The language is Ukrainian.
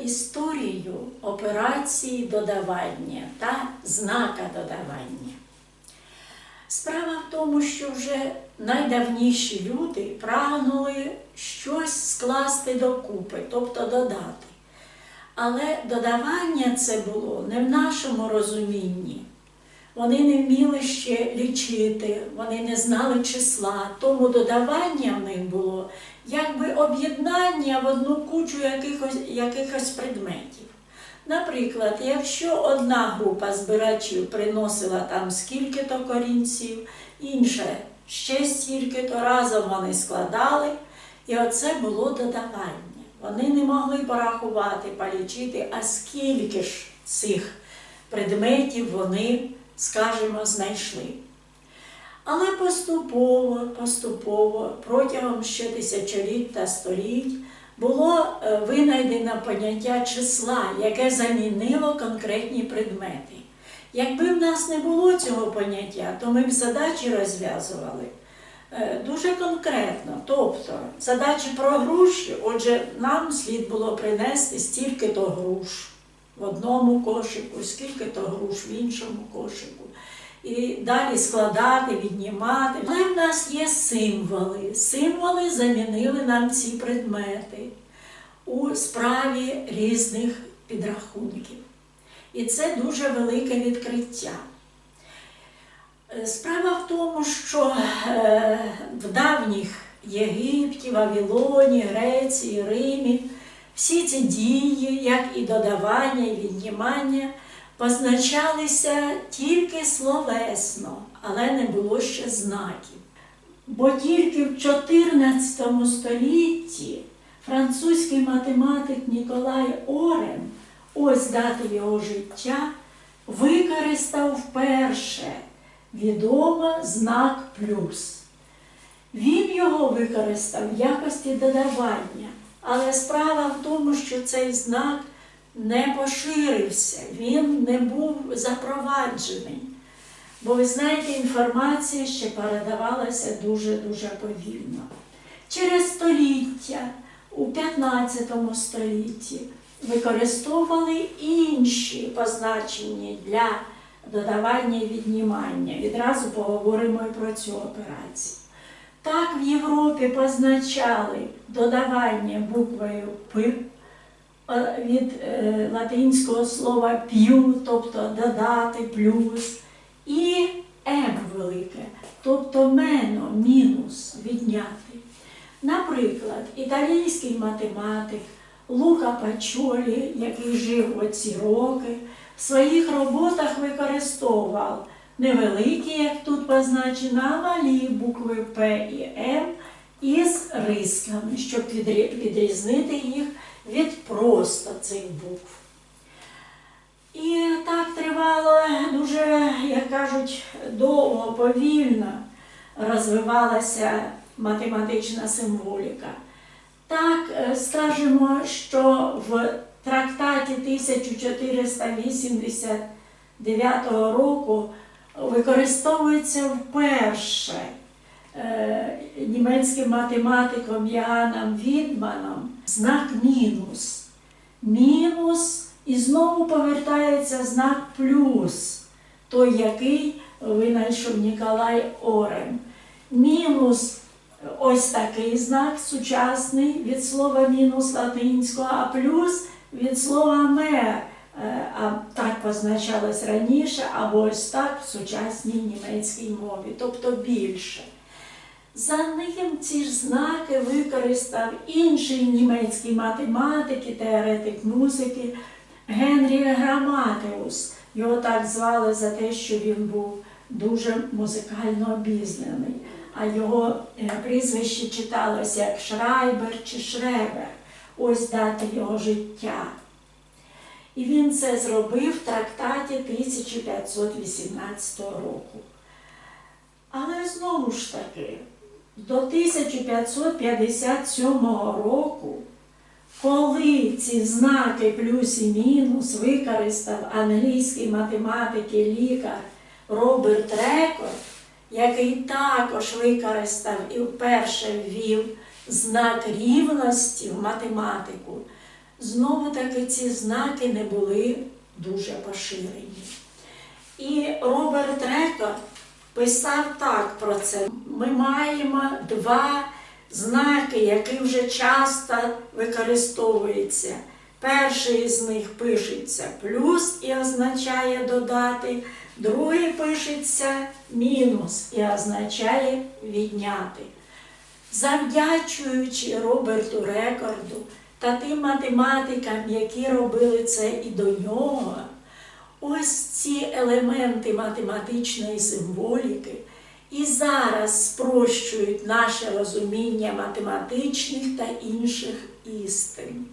історію операції додавання та знака додавання. Справа в тому, що вже найдавніші люди прагнули щось скласти докупи, тобто додати. Але додавання це було не в нашому розумінні. Вони не вміли ще лічити, вони не знали числа, тому додавання в них було якби об'єднання в одну кучу якихось, якихось предметів. Наприклад, якщо одна група збирачів приносила там скільки-то корінців, інша ще стільки-то разом вони складали, і оце було додавання. Вони не могли порахувати, полічити, а скільки ж цих предметів вони, скажімо, знайшли. Але поступово, поступово, протягом ще тисячоліть та століть було е, винайдено поняття числа, яке замінило конкретні предмети. Якби в нас не було цього поняття, то ми б задачі розв'язували е, дуже конкретно. Тобто задачі про груші, отже, нам слід було принести стільки-то груш в одному кошику, скільки-то груш в іншому кошику. І далі складати, віднімати. Але в нас є символи. Символи замінили нам ці предмети у справі різних підрахунків. І це дуже велике відкриття. Е, Справа в тому, що е, в давніх Єгипті, Вавилоні, Греції, Римі всі ці дії, як і додавання, і віднімання, позначалися тільки словесно, але не було ще знаків. Бо тільки в 14 столітті французький математик Ніколай Орен, ось дати його життя, використав вперше відомо знак плюс. Він його використав в якості додавання, але справа в тому, що цей знак не поширився, він не був запроваджений. Бо ви знаєте, інформація ще передавалася дуже-дуже повільно. Через століття, у 15 столітті, використовували інші позначення для додавання і віднімання. Відразу поговоримо і про цю операцію. Так в Європі позначали додавання буквою П від е, латинського слова п'ю, тобто додати плюс, і М велике, тобто мено, мінус, відняти. Наприклад, італійський математик Лука Пачолі, який жив оці роки, в своїх роботах використовував невеликі, як тут позначено, а малі букви П і М із рисками, щоб відрізнити їх від просто цих букв. І так тривало дуже, як кажуть, довго, повільно розвивалася математична символіка. Так, е, скажемо, що в трактаті 1489 року використовується вперше німецьким математиком Яганом Відманом знак мінус. Мінус і знову повертається знак плюс, той, який винайшов Ніколай Орем. Мінус ось такий знак сучасний від слова мінус латинського, а плюс від слова мер. Е, А так позначалось раніше, або ось так в сучасній німецькій мові, тобто більше. За ним ці ж знаки використав інший німецький математик і теоретик музики Генрі Граматеус. Його так звали за те, що він був дуже музикально обізнаний, а його е, прізвище читалося як Шрайбер чи Шребер. Ось дати його життя. І він це зробив в трактаті 1518 року. Але знову ж таки, до 1557 року, коли ці знаки плюс і мінус використав англійський математик і лікар Роберт Рекорд, який також використав і вперше ввів знак рівності в математику, знову таки ці знаки не були дуже поширені. І Роберт Рекор писав так про це. Ми маємо два знаки, які вже часто використовуються. Перший з них пишеться плюс і означає додати, другий пишеться мінус і означає відняти. Завдячуючи Роберту Рекорду та тим математикам, які робили це і до нього, ось ці елементи математичної символіки і зараз спрощують наше розуміння математичних та інших істин.